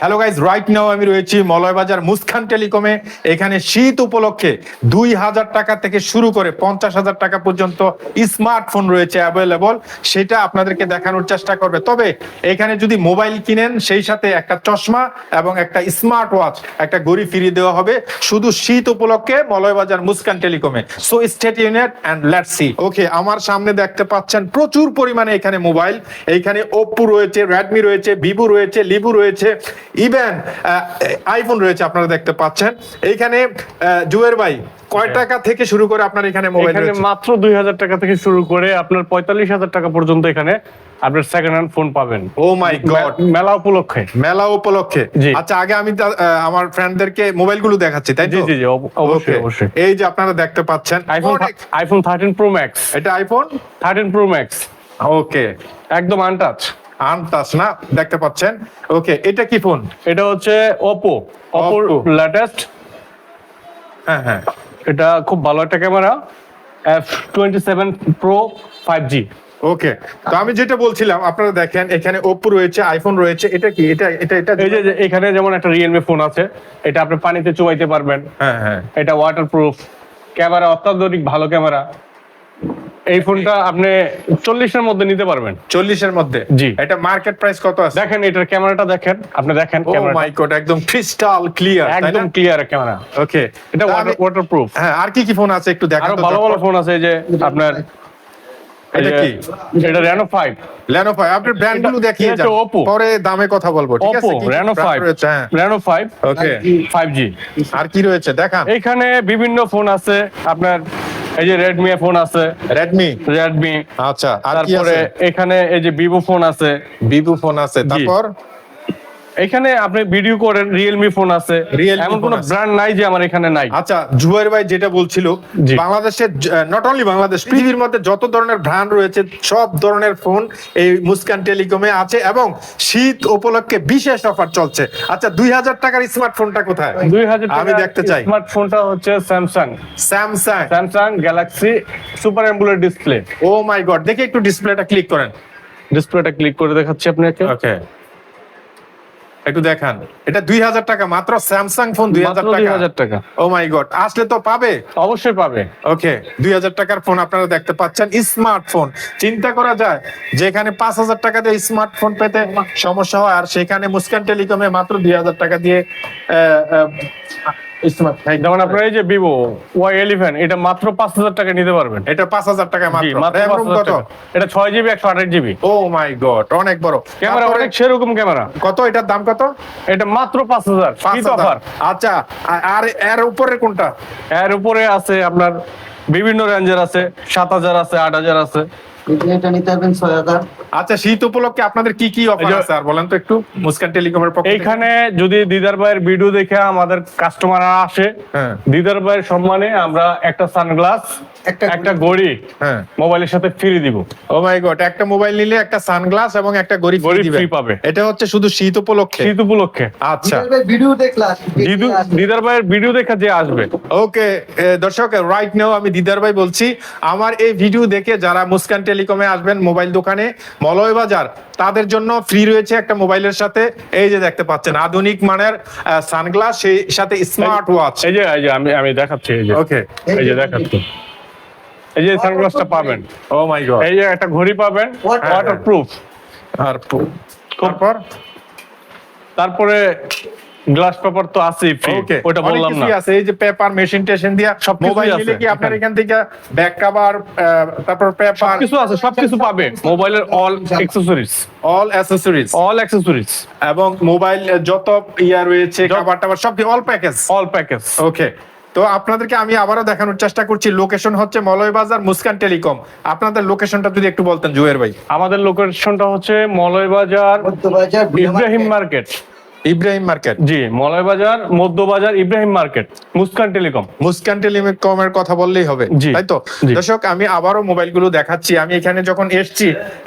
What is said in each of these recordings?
Hello guys right now আমি রয়েছি মলয়বাজার মুসখান টেলিকমে। এখানে শীত উপলক্ষে দুই হাজার টাকা থেকে শুরু করে পঞ্চাশ হাজার টাকা পর্যন্ত স্মার্টফোন রয়েছে অ্যাভেলেবল সেটা আপনাদেরকে দেখানোর চেষ্টা করবে। তবে এখানে যদি মোবাইল কিনেন, সেই সাথে একটা চশমা এবং একটা স্মার্ট ওয়াচ একটা গড়ি ফিরিয়ে দেওয়া হবে। শুধু শীত উপলক্ষে Malaybazar Muskan টেলিকমে। So stay tuned and let's see okay আমার সামনে দেখতে পাচ্ছেন প্রচুর পরিমাণে এখানে মোবাইল এইখানে ওপ্পো রয়েছে রেডমি রয়েছে ভিভো রয়েছে লিভু রয়েছে। ইভেন আইফোন রয়েছে আপনারা দেখতে পাচ্ছেন। এইখানে আহ, জুয়ের ভাই কয় টাকা থেকে শুরু করে আপনার এখানে মোবাইল এখানে রয়েছে? মাত্র দুই হাজার টাকা থেকে শুরু করে আপনার পঁয়তাল্লিশ হাজার টাকা পর্যন্ত এখানে আপনার সেকেন্ড হ্যান্ড ফোন পাবেন। ও মাই গড মেলা উপলক্ষে। মেলা উপলক্ষে। আচ্ছা আগে আমি আমার ফ্রেন্ডদেরকে মোবাইলগুলো দেখাচ্ছি তাই জি তো? জি জি অব- অবশ্যই অবশ্যই। এই যে আপনারা দেখতে পাচ্ছেন iPhone iPhone thirteen pro max এটা iPhone thirteen pro max okay একদম আনটাচ আনটাস না দেখতে পাচ্ছেন? ওকে এটা কি ফোন এটা হচ্ছে ওপো ওপোর লেটেস্ট হ্যাঁ হ্যাঁ। এটা খুব ভালো একটা camera F twenty seven pro five G okay তো আমি যেটা বলছিলাম আপনারা দেখেন এখানে ওপ্পো রয়েছে আইফোন রয়েছে এটা কি এটা এটা এটা এই যে এখানে যেমন একটা রিয়েলমি ফোন আছে এটা আপনি পানিতে চুবাইতে পারবেন। হ্যাঁ হ্যাঁ। এটা ওয়াটার প্রুফ ক্যামেরা অত্যাধুনিক ভালো ক্যামেরা এই ফোনটা আপনি চল্লিশের মধ্যে নিতে পারবেন। চল্লিশের মধ্যে? জি। এটা মার্কেট প্রাইস কত আছে? দেখেন এটার ক্যামেরাটা দেখেন। আপনি দেখেন মাই গড একদম ক্রিস্টাল ক্লিয়ার একদম ক্লিয়ার ক্যামেরা। ওকে এটা ওয়াটার প্রুফ হ্যাঁ আর কি কি ফোন আছে একটু দেখান আরও ভালো ভালো ফোন আছে যে আপনার এই এটা যে- কি? এটা রেনো ফাইভ Lenovo আপনি ব্র্যান্ড দেখিয়ে যান। পরে দামে কথা বলব ঠিক আছে? ওপো কি কি রেনো brand ফাইভ রয়েছে? হ্যাঁ। Reno five okay five G আর কি রয়েছে? দেখান। এইখানে বিভিন্ন ফোন আছে। আপনার এই যে রেডমি ফোন আছে। রেডমি রেডমি আচ্ছা আর তারপরে আছে? এখানে এই যে ভিভো ফোন আছে। ভিভো ফোন আছে। তারপর? এখানে আপনি ভিডিও করেন রিয়েলমি ফোন আছে। এমন কোনো। ব্র্যান্ড নাই যে আমার এখানে নাই। আচ্ছা জুয়ার ভাই যেটা বলছিল বাংলাদেশের নট অনলি বাংলাদেশ পৃথিবীর মধ্যে যত ধরনের ব্র্যান্ড রয়েছে সব ধরনের ফোন এই মুস্কান টেলিকমে আছে এবং শীত উপলক্ষে বিশেষ অফার চলছে। আচ্ছা দুই হাজার টাকার স্মার্টফোনটা কোথায়? দুই হাজার আমি দেখতে চাই। স্মার্টফোনটা হচ্ছে Samsung Samsung Samsung galaxy super AMOLED display oh my god দেখে একটু ডিসপ্লেটা ক্লিক করেন। ডিসপ্লেটা ক্লিক করে দেখাচ্ছি আপনাকে। ওকে একটু দেখান। এটা দুই হাজার টাকা মাত্র স্যামসাং ফোন দুই হাজার টাকা। হাজার টাকা। ও মাই গড আসলে তো পাবে? অবশ্যই পাবে। ওকে দুই হাজার টাকার ফোন আপনারা দেখতে পাচ্ছেন স্মার্টফোন চিন্তা করা যায় যেখানে পাঁচ হাজার টাকা দিয়ে স্মার্টফোন পেতে সমস্যা হয় আর সেখানে মুসকান টেলিকমে মাত্র দুই হাজার টাকা দিয়ে যেমন আপনার এই যে ভিভো ওয়াই ইলেভেন এটা মাত্র পাঁচ হাজার টাকা নিতে পারবেন। এটা পাঁচ হাজার টাকা মাত্র। মাত্র RAM পাঁচ room হাজার কত? টাকা। এটা ছয় জিবি একশো আঠাশ জিবি ও মাই গড অনেক বড়। ক্যামেরা অনেক সেরকম ক্যামেরা। কত? এটার দাম কত? এটা মাত্র পাঁচ হাজার। অফার আচ্ছা আর- আর এর উপরে কোনটা? এর উপরে আছে আপনার বিভিন্ন রেঞ্জের আছে সাত হাজার আছে আট হাজার আছে। এটা নিতে পারবেন ছয় হাজার। আচ্ছা শীত উপলক্ষে আপনাদের কি কি অফার আছে? আর বলেন তো একটু। মুস্কান টেলিকমের পক্ষ এইখানে যদি দিদার ভাইয়ের ভিডিও দেখে আমাদের কাস্টমার আসে হ্যাঁ। দিদার ভাইয়ের সম্মানে আমরা একটা সানগ্লাস একটা একটা ঘড়ি হ্যাঁ। মোবাইলের সাথে ফ্রি দিব। ও মাই গড একটা মোবাইল নিলে একটা সানগ্লাস এবং একটা গড়ি ফ্রি free পাবে। এটা হচ্ছে শুধু শীত উপলক্ষে? শীত উপলক্ষে। আচ্ছা। ভিডিও দেখলাম দিদু দিদার ভাইয়ের ভিডিও দেখে যে আসবে। ওকে দর্শক রাইট নাও আমি দিদার ভাই বলছি আমার এই ভিডিও দেখে যারা মুস্কান টেলিকমে আসবেন মোবাইল দোকানে মলয় বাজার তাদের জন্য ফ্রি রয়েছে একটা মোবাইলের সাথে। এই যে দেখতে পাচ্ছেন আধুনিক মানের সানগ্লাস সেই সাথে স্মার্ট ওয়াচ এই যে এই যে আমি আমি দেখাচ্ছি এই যে। ওকে এই যে দেখাচ্ছি। এই যে সানগ্লাসটা পাবেন। ও মাই গড এই যে একটা ঘড়ি পাবেন ওয়াটারপ্রুফ প্রুফ আর তারপর? তারপরে গ্লাস পেপার তো আছেই ফ্রি ওকে ওটা বললাম না। আছে এই যে পেপার মেশিন টেশন দিয়া সবকিছুই মোবাইল নিলে কি আপনার এখান। থেকে ব্যাক কভার তারপর পেপার কিছু আছে সবকিছু পাবে। মোবাইলের all accessories all accessories all accessories এবং মোবাইল যত ইয়া রয়েছে কভার টাভার সব all package all package okay তো আপনাদেরকে আমি আবারও দেখানোর চেষ্টা করছি লোকেশন হচ্ছে মলয় বাজার মুসকান টেলিকম। আপনাদের লোকেশনটা যদি একটু বলতেন জুয়ের ভাই। আমাদের লোকেশনটা হচ্ছে মলয় বাজার ইব্রাহিম মার্কেট। ইব্রাহিম মার্কেট? জি মলয় বাজার মধ্য বাজার ইব্রাহিম মার্কেট মুস্কান টেলিকম। মুস্কান টেলিকমের কথা বললেই হবে জি, তাই তো? দর্শক আমি আবারও মোবাইলগুলো দেখাচ্ছি। আমি এখানে যখন এসছি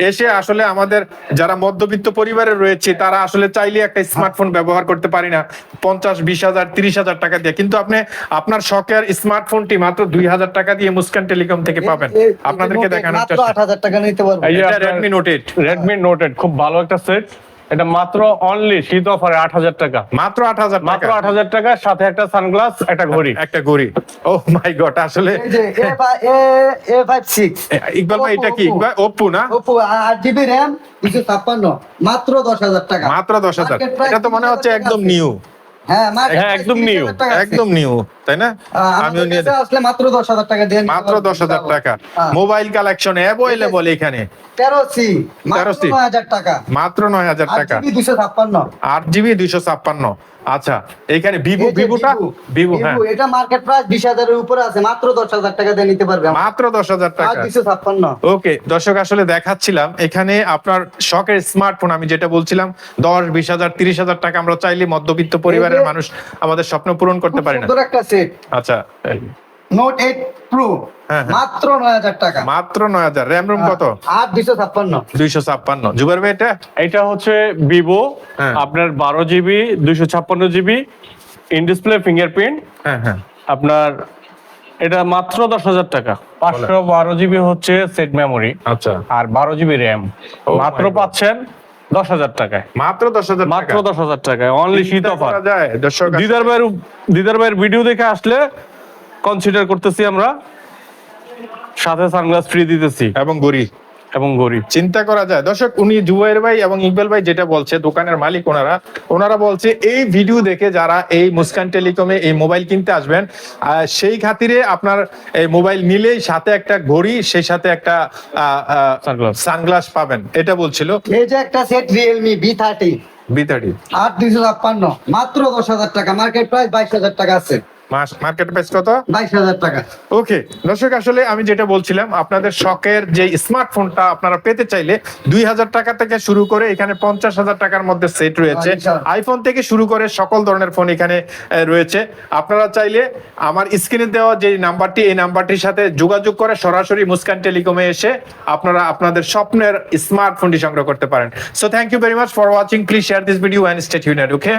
এসে আসলে আমাদের যারা মধ্যবিত্ত পরিবারের রয়েছে তারা আসলে চাইলে একটা স্মার্টফোন ব্যবহার করতে পারি না। পঞ্চাশ বিশ হাজার তিরিশ হাজার টাকা দিয়ে। কিন্তু আপনি আপনার শখের স্মার্টফোনটি মাত্র দুই হাজার টাকা দিয়ে মুস্কান টেলিকম থেকে পাবেন। আপনাদেরকে দেখানোর চেষ্টা টাকা নিতে পারবেন Redmi note eight Redmi note eight খুব ভালো একটা সেট এটা মাত্র অনলি শীত অফারে আট হাজার টাকা। মাত্র আট হাজার মাত্র আট হাজার টাকা সাথে একটা সানগ্লাস একটা ঘড়ি। একটা ঘড়ি। ও মাই গড আসলে এই যে A A five six A, Iqbal ভাই এটা কি? ইকবাল ওপ্পো না? ওপো আট জিবি র্যাম দুশো ছাপ্পান্ন। মাত্র দশ হাজার টাকা। মাত্র দশ হাজার। এটা তো মনে হচ্ছে একদম নিউ হ্যাঁ হ্যাঁ, একদম 30,000 new, টাকা আছে। একদম নিউ তাই না? আমিও নিয়ে আসলে মাত্র দশ হাজার টাকা দিয়ে মাত্র দশ হাজার টাকা। মোবাইল কালেকশন অ্যাভেলেবল এখানে। তেরো সি মাত্র 13C নয় হাজার টাকা। মাত্র নয় হাজার টাকা। দুশো ছাপ্পান্ন। আট জিবি দুইশো ছাপ্পান্ন। আচ্ছা এখানে ভিভো ভিভোটা ভিভো হ্যাঁ। এটা মার্কেট প্রাইস বিশ হাজারের উপরে আছে মাত্র দশ হাজার টাকা দিয়ে নিতে পারবে মাত্র দশ হাজার আট টাকা দুশো ছাপ্পান্ন। ওকে দর্শক আসলে দেখাচ্ছিলাম এখানে আপনার শখের স্মার্টফোন আমি যেটা বলছিলাম দশ বিশ হাজার তিরিশ হাজার টাকা আমরা চাইলে মধ্যবিত্ত পরিবারের মানুষ আমাদের স্বপ্ন পূরণ করতে পারে না। সুন্দর একটা সেট আচ্ছা নোট এইট প্রো। মাত্র নয় হাজার টাকা। মাত্র নয় হাজার। র্যাম রুম কত? আট দুশো ছাপ্পান্ন। দুইশো ছাপ্পান্ন। জুবার ভাই এটা? এটা হচ্ছে ভিভো হ্যাঁ। আপনার বারো জিবি দুইশো ছাপ্পান্ন জিবি ইন ডিসপ্লে ফিঙ্গারপ্রিন্ট হ্যাঁ হ্যাঁ। আপনার এটা মাত্র দশ হাজার টাকা। পাঁচশো বারো জিবি হচ্ছে সেট মেমোরি আচ্ছা। আর বারো জিবি র্যাম Oh মাত্র পাচ্ছেন দশ হাজার টাকায়। মাত্র দশ হাজার মাত্র দশ হাজার টাকায়। অনলি শীত অফার করা যায় দিদার ভাইয়ের দিদার ভাইয়ের ভিডিও দেখে আসলে কনসিডার করতেছি আমরা। সাথে সানগ্লাস ফ্রি দিতেছি। এবং গড়ি এবং ঘড়ি চিন্তা করা যায়। দর্শক উনি জুবাইর ভাই এবং ইকবাল ভাই যেটা বলছে দোকানের মালিক ওনারা ওনারা বলছে এই ভিডিও দেখে যারা এই মুস্কান টেলিকমে এই মোবাইল কিনতে আসবেন সেই খাতিরে আপনার এই মোবাইল নিলেই সাথে একটা ঘড়ি সেই সাথে একটা. সানগ্লাস পাবেন। এটা বলছিল। এই যে একটা set Realme B thirty B thirty আট ছাপ্পান্ন। মাত্র দশ হাজার টাকা। মার্কেট প্রাইস বাইশ হাজার টাকা আছে। মাস মার্কেট প্রাইস কত? বাইশ হাজার টাকা। ওকে দর্শক আসলে আমি যেটা বলছিলাম আপনাদের শখের যে স্মার্টফোনটা আপনারা পেতে চাইলে দুই হাজার টাকা থেকে শুরু করে এখানে পঞ্চাশ হাজার টাকার মধ্যে সেট রয়েছে। আচ্ছা। আইফোন থেকে শুরু করে সকল ধরনের ফোন এখানে রয়েছে। আপনারা চাইলে আমার স্ক্রিনে দেওয়া যে নাম্বারটি এই নাম্বারটির সাথে যোগাযোগ করে সরাসরি মুস্কান টেলিকমে এসে আপনারা আপনাদের স্বপ্নের স্মার্টফোনটি সংগ্রহ করতে পারেন। So thank you very much for watching please share this video and stay tuned okay